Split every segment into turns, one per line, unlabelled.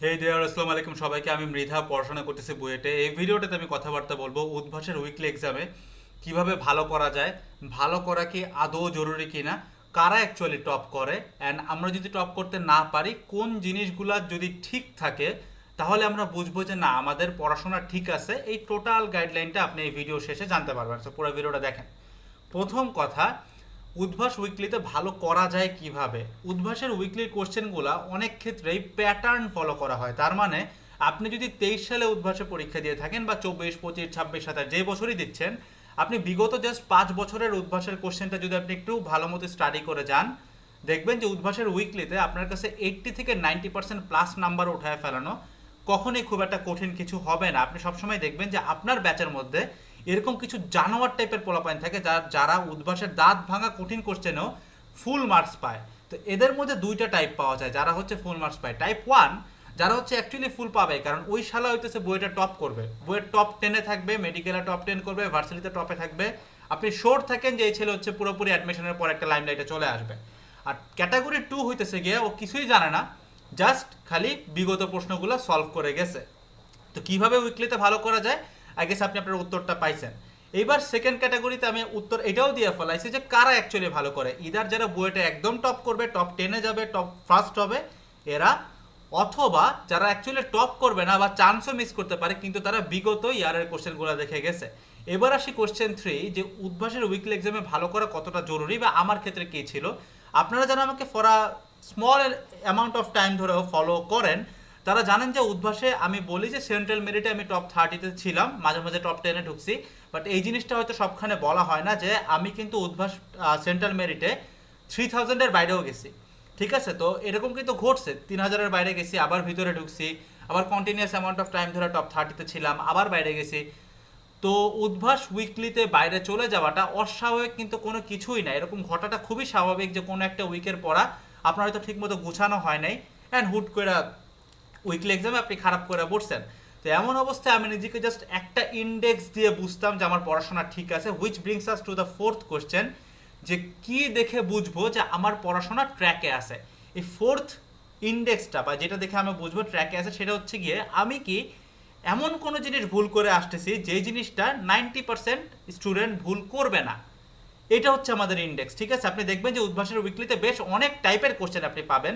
হে দেয়ার আসসালামু আলাইকুম সবাইকে। আমি মৃধা, পড়াশোনা করতেছি বুয়েটে। এই ভিডিওটাতে আমি কথাবার্তা বলব উদ্ভাসের উইকলি এক্সামে কীভাবে ভালো করা যায়, ভালো করা কি আদৌ জরুরি কিনা, কারা অ্যাকচুয়ালি টপ করে অ্যান্ড আমরা যদি টপ করতে না পারি, কোন জিনিসগুলা যদি ঠিক থাকে, তাহলে আমরা বুঝব যে না, আমাদের পড়াশোনা ঠিক আছে। এই টোটাল গাইডলাইনটা আপনি এই ভিডিও শেষে জানতে পারবেন। তো পুরো ভিডিওটা দেখেন। প্রথম কথা উদ্ভাস উইকলিতে ভালো করা যায় কীভাবে? উদ্ভাসের উইকলির কোশ্চেনগুলো অনেক ক্ষেত্রেই প্যাটার্ন ফলো করা হয়। তার মানে আপনি যদি তেইশ সালে উদ্ভাসে পরীক্ষা দিয়ে থাকেন বা চব্বিশ, পঁচিশ, ছাব্বিশ, সাতাশ, যে বছরই দিচ্ছেন, আপনি বিগত জাস্ট পাঁচ বছরের উদ্ভাসের কোশ্চেনটা যদি আপনি একটু ভালো মতো স্টাডি করে যান, দেখবেন যে উদ্ভাসের উইকলিতে আপনার কাছে এইট্টি থেকে নাইনটি পার্সেন্ট প্লাস নাম্বার উঠায় ফেলানো কখনোই খুব একটা কঠিন কিছু হবে না। আপনি সবসময় দেখবেন যে আপনার ব্যাচের মধ্যে এরকম কিছু জানোয়ার টাইপের পোলাপাইন থাকে যারা যারা উদ্ভাসের দাঁত ভাঙা কঠিন কোশ্চেনেও ফুল মার্কস পায়। তো এদের মধ্যে দুইটা টাইপ পাওয়া যায়, যারা হচ্ছে ফুল মার্কস পায়। টাইপ ওয়ান যারা হচ্ছে অ্যাকচুয়ালি ফুল পাবে, কারণ ওই শালা হইতেছে বইটা টপ করবে। বইয়ের টপ টেনে থাকবে মেডিকেলে টপ টেন করবে ভার্সিটিতে টপে থাকবে। আপনি শোর থাকেন যে এই ছেলে হচ্ছে পুরোপুরি অ্যাডমিশনের পর একটা লাইম লাইটে চলে আসবে। আর ক্যাটাগরি টু হইতেছে গিয়ে ও কিছুই জানে না জাস্ট খালি বিগত প্রশ্নগুলো সলভ করে গেছে। তো কীভাবে উইকলিতে ভালো করা যায়? আই গেস আপনি আপনার উত্তরটা পাইছেন। এইবার সেকেন্ড ক্যাটাগরিতে আমি উত্তর এটাও দিয়ে ফেলাইছি যে কারা অ্যাকচুয়ালি ভালো করে। ইদার যারা বুয়েটে একদম টপ করবে টপ টেনে যাবে টপ ফার্স্ট হবে, এরা, অথবা যারা অ্যাকচুয়ালি টপ করবে না বা চান্সও মিস করতে পারে, কিন্তু তারা বিগত ইয়ারের কোশ্চেনগুলো দেখে গেছে। এবার আসি কোশ্চেন থ্রি যে উদ্ভাসের উইকলি এক্সামে ভালো করা কতটা জরুরি বা আমার ক্ষেত্রে কী ছিল? আপনারা যারা আমাকে for a small amount of time ধরেও ফলো করেন তারা জানেন যে উদ্ভাসে আমি বলি যে সেন্ট্রাল মেরিটে আমি টপ থার্টিতে ছিলাম, মাঝে মাঝে টপ টেনে ঢুকছি। বাট এই জিনিসটা হয়তো সবখানে বলা হয় না যে আমি কিন্তু উদ্ভাস সেন্ট্রাল মেরিটে থ্রি থাউজেন্ডের বাইরেও গেছি। ঠিক আছে? তো এরকম কিন্তু ঘটছে। তিন হাজারের বাইরে গেছি, আবার ভিতরে ঢুকছি, আবার কন্টিনিউয়াস অ্যামাউন্ট অফ টাইম ধরে টপ থার্টিতে ছিলাম, আবার বাইরে গেছি। তো উদ্ভাস উইকলিতে বাইরে চলে যাওয়াটা অস্বাভাবিক কিন্তু কোনো কিছুই না। এরকম ঘটাটা খুবই স্বাভাবিক যে কোনো একটা উইকের পড়া আপনার হয়তো ঠিকমতো গুছানো হয় নাই। অ্যান্ড হুট করে উইকলি এক্সামে আপনি খারাপ করে পড়ছেন। তো এমন অবস্থায় আমি নিজেকে জাস্ট একটা ইন্ডেক্স দিয়ে বুঝতাম যে আমার পড়াশোনা ঠিক আছে which brings us to the fourth question যে কি দেখে বুঝব যে আমার পড়াশোনা ট্র্যাকে আছে। এই ফোর্থ ইন্ডেক্সটা বা যেটা দেখে আমি বুঝব ট্র্যাকে আছে, সেটা হচ্ছে গিয়ে আমি কি এমন কোনো জিনিস ভুল করে আসতেছি যে জিনিসটা নাইনটি পার্সেন্ট স্টুডেন্ট ভুল করবে না। এটা হচ্ছে আমাদের ইন্ডেক্স ঠিক আছে? আপনি দেখবেন যে উদ্ভাসের উইকলিতে বেশ অনেক টাইপের কোশ্চেন আপনি পাবেন।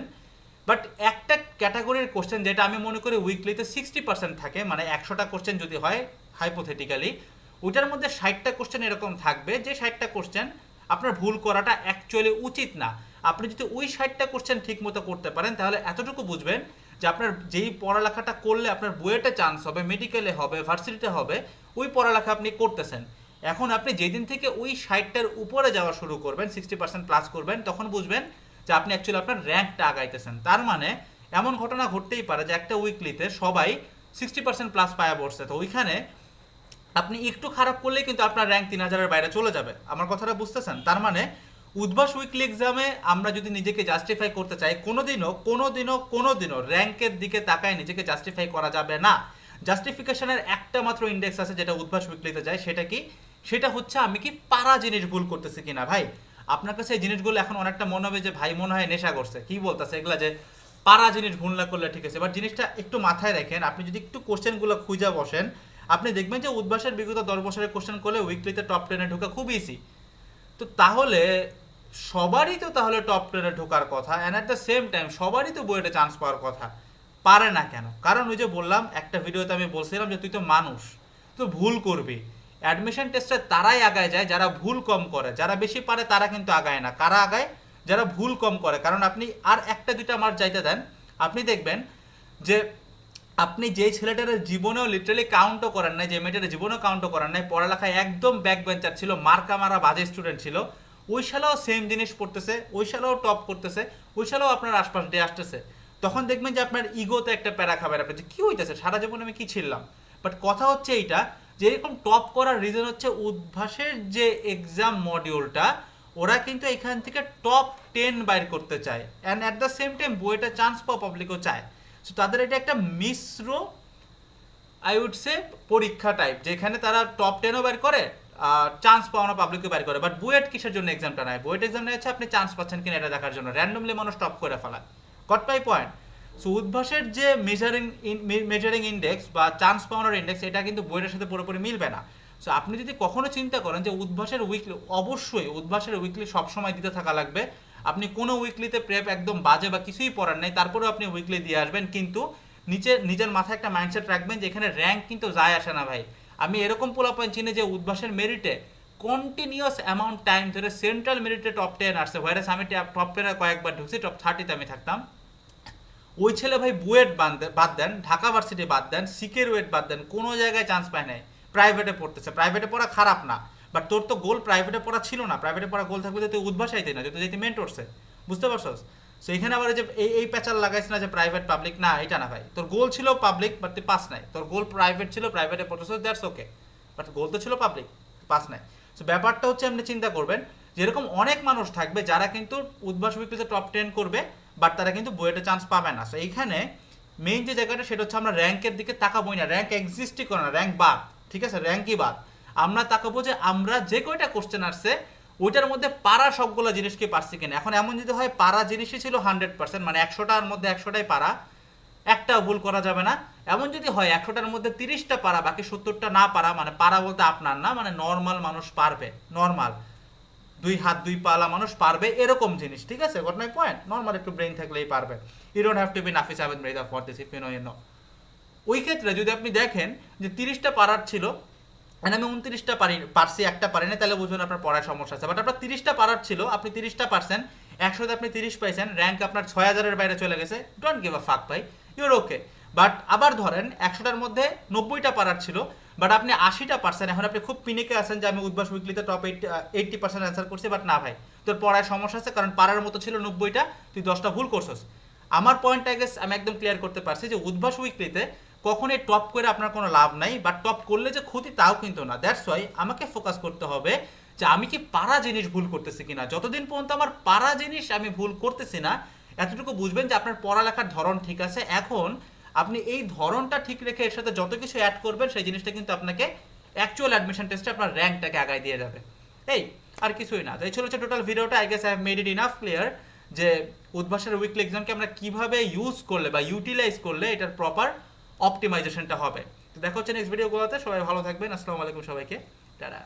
বাট একটা ক্যাটাগরির কোশ্চেন যেটা আমি মনে করি উইকলিতে সিক্সটি পার্সেন্ট থাকে মানে একশোটা কোশ্চেন যদি হয় হাইপোথেটিক্যালি ওইটার মধ্যে ষাটটা কোশ্চেন এরকম থাকবে, যে ষাটটা কোশ্চেন আপনার ভুল করাটা অ্যাকচুয়ালি উচিত না। আপনি যদি ওই ষাটটা কোশ্চেন ঠিক মতো করতে পারেন, তাহলে এতটুকু বুঝবেন যে আপনার যেই পড়ালেখাটা করলে আপনার বুয়েটে চান্স হবে মেডিকেলে হবে ভার্সিটিতে হবে, ওই পড়ালেখা আপনি করতেছেন। এখন আপনি যেদিন থেকে ওই ষাটটার উপরে যাওয়া শুরু করবেন সিক্সটি পার্সেন্ট প্লাস করবেন, তখন বুঝবেন যে আপনি অ্যাকচুয়ালি আপনার র্যাঙ্কটা আগাইতেছেন। তার মানে এমন ঘটনা ঘটতেই পারে যে একটা উইকলিতে সবাই সিক্সটি পার্সেন্ট প্লাস পায়া পড়ছে। তো ওইখানে আপনি একটু খারাপ করলেই কিন্তু আপনার র্যাঙ্ক তিন হাজারের বাইরে চলে যাবে। আমার কথাটা বুঝতেছেন? তার মানে উদ্ভাস উইকলি এক্সামে আমরা যদি নিজেকে জাস্টিফাই করতে চাই, কোনোদিনও কোনোদিনও কোনোদিনও র্যাঙ্কের দিকে তাকায় নিজেকে জাস্টিফাই করা যাবে না। জাস্টিফিকেশনের একটা মাত্র ইন্ডেক্স আছে যেটা উদ্ভাস উইকলিতে যায়, সেটা কি? সেটা হচ্ছে আমি কি পারা জিনিস ভুল করতেছি কিনা ভাই? আপনার কাছে এই জিনিসগুলো এখন অনেকটা মনে হবে যে ভাই মনে হয় নেশা করছে। কি বলতেছে? এগুলা যে পারা জিনিস ভুল না করলে ঠিক আছে। এবার জিনিসটা একটু মাথায় রাখেন, আপনি যদি একটু কোশ্চেনগুলো খুঁজে বসেন, আপনি দেখবেন যে উদ্ভাসের বিগত দশ বছরের কোশ্চেন করলে উইকলিতে টপ টেনে ঢোকা খুব ইজি তো তাহলে সবারই তো তাহলে টপ টেনে ঢোকার কথা and at the same time সবারই তো বইটা চান্স পাওয়ার কথা। পারে না কেন? কারণ ওই যে বললাম, একটা ভিডিওতে আমি বলছিলাম যে তুই তো মানুষ, তো ভুল করবি। অ্যাডমিশন টেস্টে তারাই আগায় যায়, যারা ভুল কম করে। যারা বেশি পারে তারা কিন্তু আগায় না। কারা আগায়? যারা ভুল কম করে। কারণ আপনি আর একটা দুইটা মার্ক যাইতে দেন, আপনি দেখবেন যে আপনি যেই ছেলেটার জীবনেও লিটারালি কাউন্টও করেন নাই, যে মেয়েটার জীবনেও কাউন্টও করেন নাই, পড়ালেখায় একদম ব্যাক বেঞ্চার ছিল মার্কা মারা বাজে স্টুডেন্ট ছিল, ওই শালাও সেম জিনিস পড়তেছে, ওই শালাও টপ করতেছে, ওই শালাও আপনার আশপাশ দিয়ে আসতেছে। তখন দেখবেন যে আপনার ইগোতে একটা প্যারা খাবেন আপনি, যে কী হইতেছে? সারা জীবন আমি কী ছিলাম? বাট কথা হচ্ছে এইটা যে এরকম টপ করার রিজন হচ্ছে উদ্ভাসের যে এক্সাম মডিউলটা ওরা কিন্তু এখান থেকে টপ টেন বাইর করতে চায়। And at the same time বইটা চান্স পাওয়া পাবলিকও চায়। সো তাদের এটা একটা মিশ্র আই উড সে পরীক্ষা টাইপ যেখানে তারা টপ টেনও বের করে, আর চান্স পাওয়ানো পাবলিকও বের করে। বাট বুয়েট কিসের জন্য এক্সামটা নেয়? বুয়েট এক্সাম নিয়ে হচ্ছে আপনি চান্স পাচ্ছেন কিনা এটা দেখার জন্য। র্যান্ডমলি মানুষ টপ করে ফেলায়। গট মাই পয়েন্ট সো উদ্ভাসের যে মেজারিং মেজারিং ইন্ডেক্স বা চান্স পাওয়ানোর ইন্ডেক্স এটা কিন্তু বইটার সাথে পুরোপুরি মিলবে না। সো আপনি যদি কখনো চিন্তা করেন যে উদ্ভাসের উইকলি অবশ্যই উদ্ভাসের উইকলি সবসময় দিতে থাকা লাগবে। আপনি কোনো উইকলিতে প্রেপ একদম বাজে বা কিছুই পড়ার নেই, তারপরেও আপনি উইকলি দিয়ে আসবেন। কিন্তু নিচে, নিজের মাথায় একটা মাইন্ডসেট রাখবেন যে এখানে র্যাঙ্ক কিন্তু যায় আসে না ভাই। আমি এরকম পোলাপয়েন চিনি যে উদ্ভাসের মেরিটে কন্টিনিউয়াস অ্যামাউন্ট টাইম ধরে সেন্ট্রাল মেরিটে টপ টেন আসছে। হোয়ারেস আমি টপ টেনে কয়েকবার ঢুকছি টপ থার্টিতে আমি থাকতাম। ওই ছেলে ভাই বুয়েট বাদ দেন, ঢাকা ভার্সিটি বাদ দেন সিকের ওয়েট বাদ দেন, কোনো জায়গায় চান্স পায় নাই। প্রাইভেটে পড়তেছে। প্রাইভেটে পড়া খারাপ না। বাট তোর তো গোল প্রাইভেটে পড়া ছিল না। প্রাইভেটে পড়া গোল থাকবে তুই উদ্ভাসাইতে না, যে তুই যেতে মেন্টরসে বুঝতে পারছস? সো এখানে আবার যে এই এই প্যাচার লাগাইছ না যে প্রাইভেট পাবলিক না এটা না ভাই। তোর গোল ছিল পাবলিক বাট তুই পাস নাই। তোর গোল প্রাইভেট ছিল প্রাইভেটে পড়তেছিস দ্যাটস ওকে বাট গোল তো ছিল পাবলিক পাস নাই। সো ব্যাপারটা হচ্ছে আপনি চিন্তা করবেন, যেরকম অনেক মানুষ থাকবে, যারা কিন্তু উদ্ভাস উইকলিতে টপ টেন করবে বাট তারা কিন্তু বইয়েতে চান্স পাবে না। সো এইখানে মেইন যে জায়গাটা, সেটা হচ্ছে আমরা র্যাঙ্কের দিকে তাকাবোই না। র্যাঙ্ক এক্সিস্টই করে না। র্যাঙ্ক বাদ। ঠিক আছে? র্যাঙ্কই বাদ। আমরা তাকাবো যে আমরা যে কয়টা কোশ্চেন আসছে, ওইটার মধ্যে পারা সবগুলো জিনিসকে পারছি কিনা? এখন এমন যদি হয়, পারা জিনিসই ছিল হান্ড্রেড পার্সেন্ট মানে একশোটার মধ্যে একশোটাই পারা। একটা ভুল করা যাবে না। এমন যদি হয়, একশোটার মধ্যে তিরিশটা পারা, বাকি সত্তরটা না পারা মানে পারা বলতে আপনার না মানে নর্মাল মানুষ পারবে। নর্মাল দুই হাত, দুই পালা মানুষ পারবে এরকম জিনিস, ঠিক আছে? গট মাই পয়েন্ট নর্মাল একটু ব্রেন থাকলেই পারবে। You don't have to be Nafis Ahmed Mridha for this if you know you know ওই ক্ষেত্রে যদি আপনি দেখেন যে তিরিশটা পারার ছিল, and আমি উনত্রিশটা পারি, পারছি, একটা পারি না তাহলে বুঝবেন আপনার পড়ার সমস্যা আছে। বাট আপনার তিরিশটা পারার ছিল, আপনি তিরিশটা পারছেন একশোতে আপনি তিরিশ পাইছেন র্যাঙ্ক আপনার ছয় হাজারের বাইরে চলে গেছে ডোন্ট গিভ আ ফাক ভাই। ইউর ওকে বাট আবার ধরেন, একশোটার মধ্যে নব্বইটা পারার ছিল বাট আপনি আশিটা পার্সেন্ট এখন আপনি খুব পিনিকে আছেন যে আমি Udvash উইকলিতে top eight eighty percent answer করছি বাট না ভাই। তোর পড়ায় সমস্যা আছে, কারণ পারার মতো ছিল নব্বইটা, তুই দশটা ভুল করছস। আমার পয়েন্ট আই গেস আমি একদম ক্লিয়ার করতে পারছি যে উদ্ভাস উইকলিতে কখনোই টপ করে আপনার কোনো লাভ নাই বা টপ করলে যে ক্ষতি তাও কিন্তু না। দ্যাটস ওয়াই আমাকে ফোকাস করতে হবে যে আমি কি পারা জিনিস ভুল করতেছি কিনা। যতদিন পর্যন্ত আমার পারা জিনিস আমি ভুল করতেছি না, এতটুকু বুঝবেন যে আপনার পড়ালেখার ধরন ঠিক আছে। এখন আপনি এই ধরনটা ঠিক রেখে এর সাথে যত কিছু অ্যাড করবেন, সেই জিনিসটা কিন্তু আপনাকে অ্যাকচুয়াল অ্যাডমিশন টেস্টে আপনার র্যাঙ্কটাকে আগায় দিয়ে যাবে। এই, আর কিছুই না। তো এই ছিল হচ্ছে টোটাল ভিডিওটা I guess I have made it enough clear যে উদ্ভাসের উইকলি এক্সামকে আমরা কীভাবে ইউজ করলে বা ইউটিলাইজ করলে এটার প্রপার অপটিমাইজেশনটা হবে। তো দেখা হচ্ছে নেক্সট ভিডিওগুলোতে সবাই ভালো থাকবেন। আসসালামু আলাইকুম সবাইকে। টাটা।